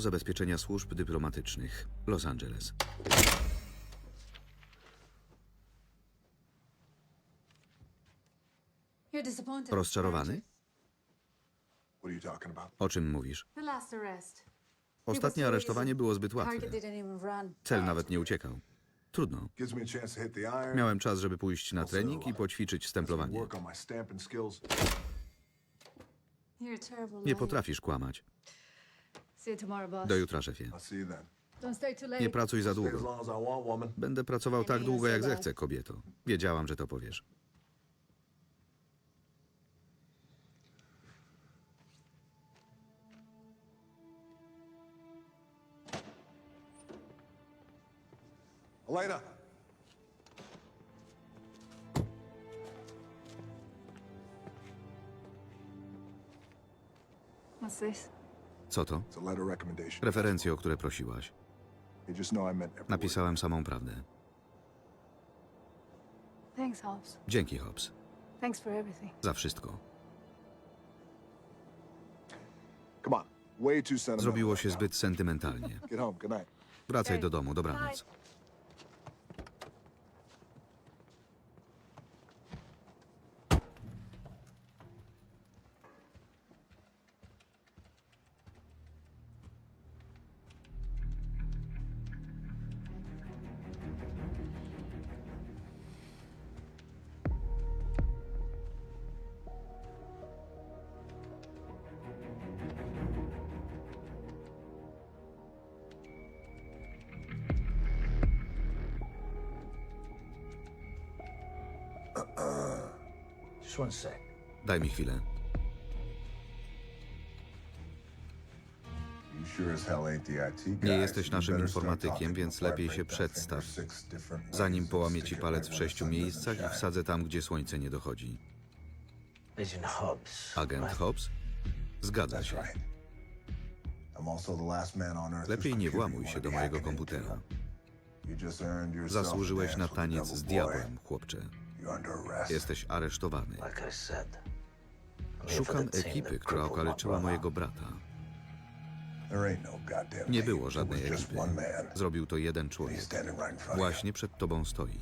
Zabezpieczenia służb dyplomatycznych. Los Angeles. Rozczarowany? O czym mówisz? Ostatnie aresztowanie było zbyt łatwe. Cel nawet nie uciekał. Trudno. Miałem czas, żeby pójść na trening i poćwiczyć stemplowanie. Nie potrafisz kłamać. Do jutra, szefie. Nie pracuj za długo. Będę pracował tak długo, jak zechcę, kobieto. Wiedziałam, że to powiesz. Elena! What's this? Co to? Referencje, o które prosiłaś. Napisałem samą prawdę. Thanks, Hobbs. Dzięki, Hobbs. Thanks for everything. Za wszystko. Come on. Way too sentimental. Zrobiło się zbyt sentymentalnie. Get home. Good night. Wracaj do domu, dobranoc. Just one sec. Daj mi chwilę. You sure as hell ain't the IT guy. Nie jesteś naszym informatykiem, więc lepiej się przedstaw. Zanim połamie ci palec w sześciu miejscach i wsadzę tam, gdzie słońce nie dochodzi. Agent Hobbs. Zgadza się. Lepiej nie włamuj się do mojego komputera. Zasłużyłeś na taniec z diabłem, chłopcze. Jesteś aresztowany. Szukam ekipy, która okaleczyła mojego brata. No Nie było żadnej ekipy. Zrobił to jeden człowiek. Właśnie przed tobą stoi.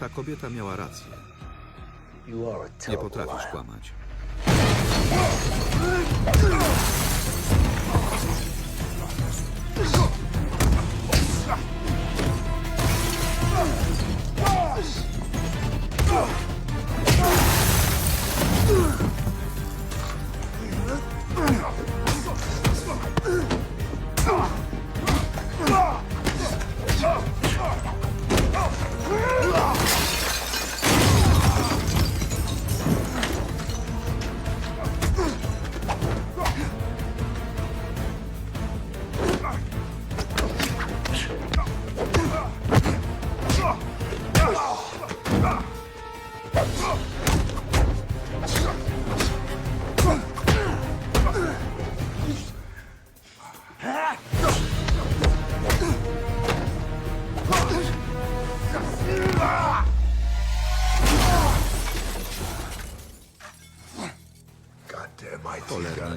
Ta kobieta miała rację. Nie potrafisz kłamać. Ugh! Guys.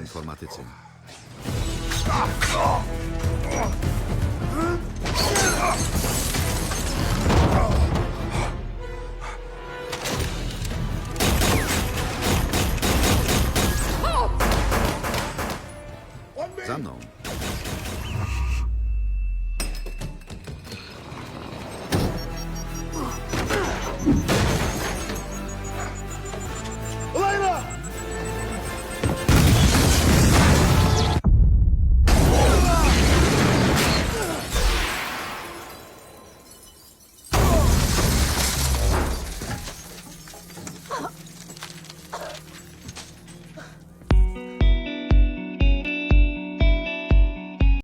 informatycy. za mną.